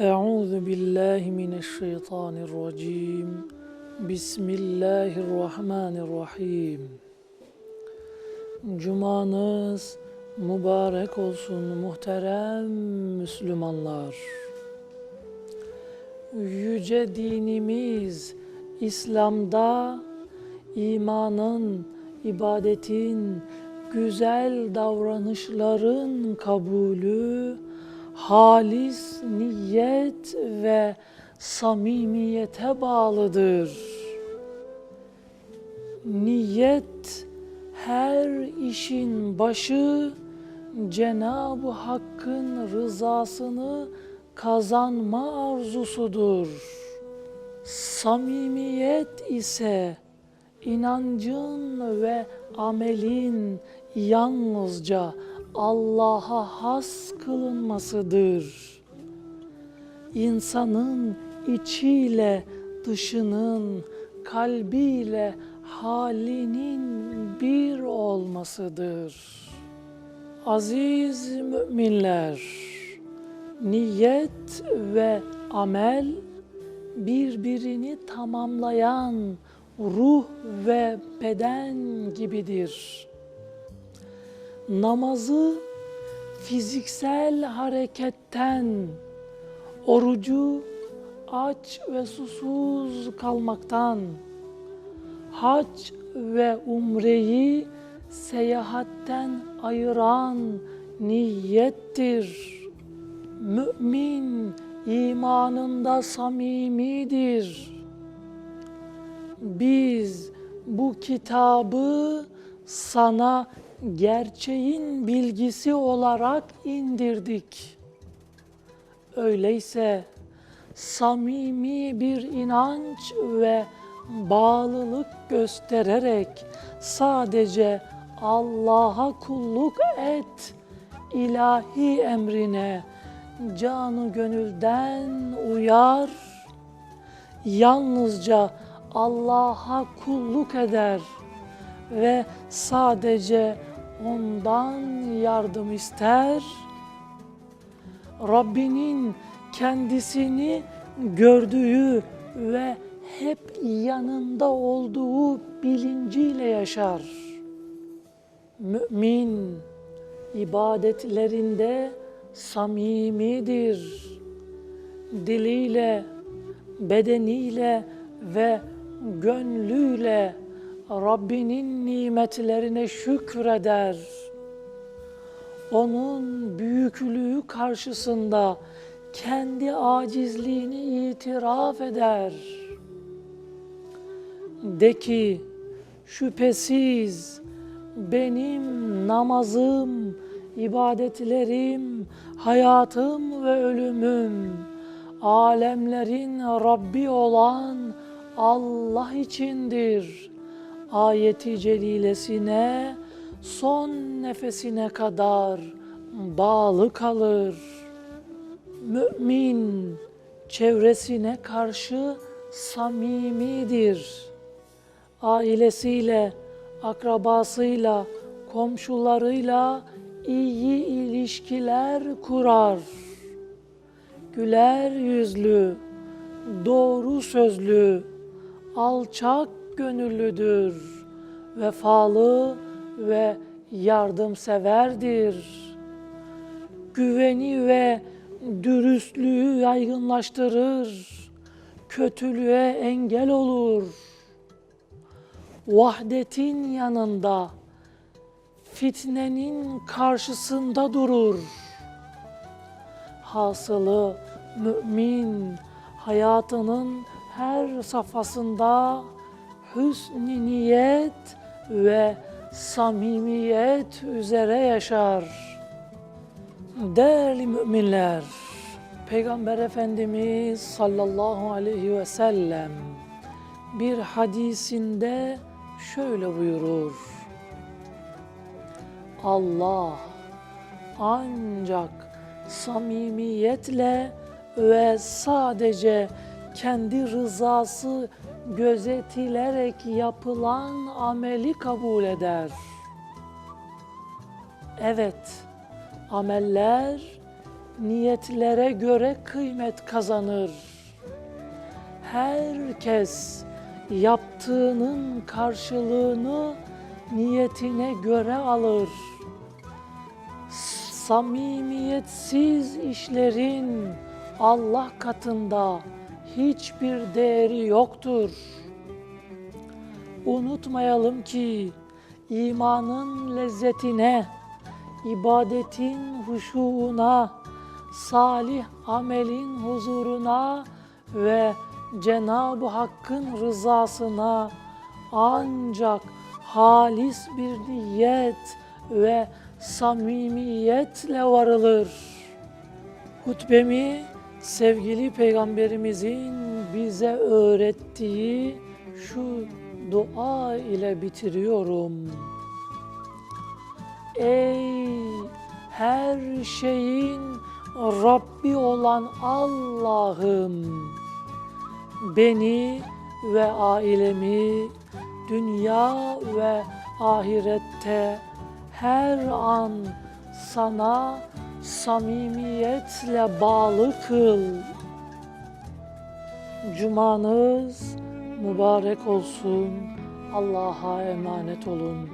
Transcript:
أعوذ بالله من الشيطان الرجيم بسم الله الرحمن الرحيم Cumanız mübarek olsun muhterem Müslümanlar. Yüce dinimiz İslam'da imanın, ibadetin, güzel davranışların kabulü, halis niyet ve samimiyete bağlıdır. Niyet her işin başı Cenab-ı Hakk'ın rızasını kazanma arzusudur. Samimiyet ise inancın ve amelin yalnızca Allah'a has kılınmasıdır. İnsanın içiyle dışının, kalbiyle halinin bir olmasıdır. Aziz müminler, niyet ve amel birbirini tamamlayan ruh ve beden gibidir. Namazı fiziksel hareketten, orucu aç ve susuz kalmaktan, hac ve umreyi seyahatten ayıran niyettir. Mümin imanında samimidir. Biz bu kitabı sana gerçeğin bilgisi olarak indirdik. Öyleyse samimi bir inanç ve bağlılık göstererek sadece Allah'a kulluk et, ilahi emrine canı gönülden uyar, yalnızca Allah'a kulluk eder ve sadece ondan yardım ister. Rabbinin kendisini gördüğü ve hep yanında olduğu bilinciyle yaşar. Mümin ibadetlerinde samimidir. Diliyle, bedeniyle ve gönlüyle Rabbinin nimetlerine şükreder. Onun büyüklüğü karşısında kendi acizliğini itiraf eder. De ki şüphesiz benim namazım, ibadetlerim, hayatım ve ölümüm alemlerin Rabbi olan Allah içindir. Ayeti celilesine son nefesine kadar bağlı kalır. Mümin çevresine karşı samimidir. Ailesiyle, akrabasıyla, komşularıyla iyi ilişkiler kurar. Güler yüzlü, doğru sözlü, alçak gönüllüdür, vefalı ve yardımseverdir. Güveni ve dürüstlüğü yaygınlaştırır, kötülüğe engel olur. Vahdetin yanında, fitnenin karşısında durur. Hasılı mümin hayatının her safhasında hüsn niyet ve samimiyet üzere yaşar. Değerli müminler, Peygamber Efendimiz sallallahu aleyhi ve sellem bir hadisinde şöyle buyurur. Allah ancak samimiyetle ve sadece kendi rızası gözetilerek yapılan ameli kabul eder. Evet, ameller niyetlere göre kıymet kazanır. Herkes yaptığının karşılığını niyetine göre alır. Samimiyetsiz işlerin Allah katında hiçbir değeri yoktur. Unutmayalım ki imanın lezzetine, ibadetin huşuğuna, salih amelin huzuruna ve Cenab-ı Hakk'ın rızasına ancak halis bir niyet ve samimiyetle varılır. Hutbemi sevgili peygamberimizin bize öğrettiği şu dua ile bitiriyorum. Ey her şeyin Rabbi olan Allah'ım beni ve ailemi dünya ve ahirette her an sana samimiyetle bağlı kıl. Cumanız mübarek olsun. Allah'a emanet olun.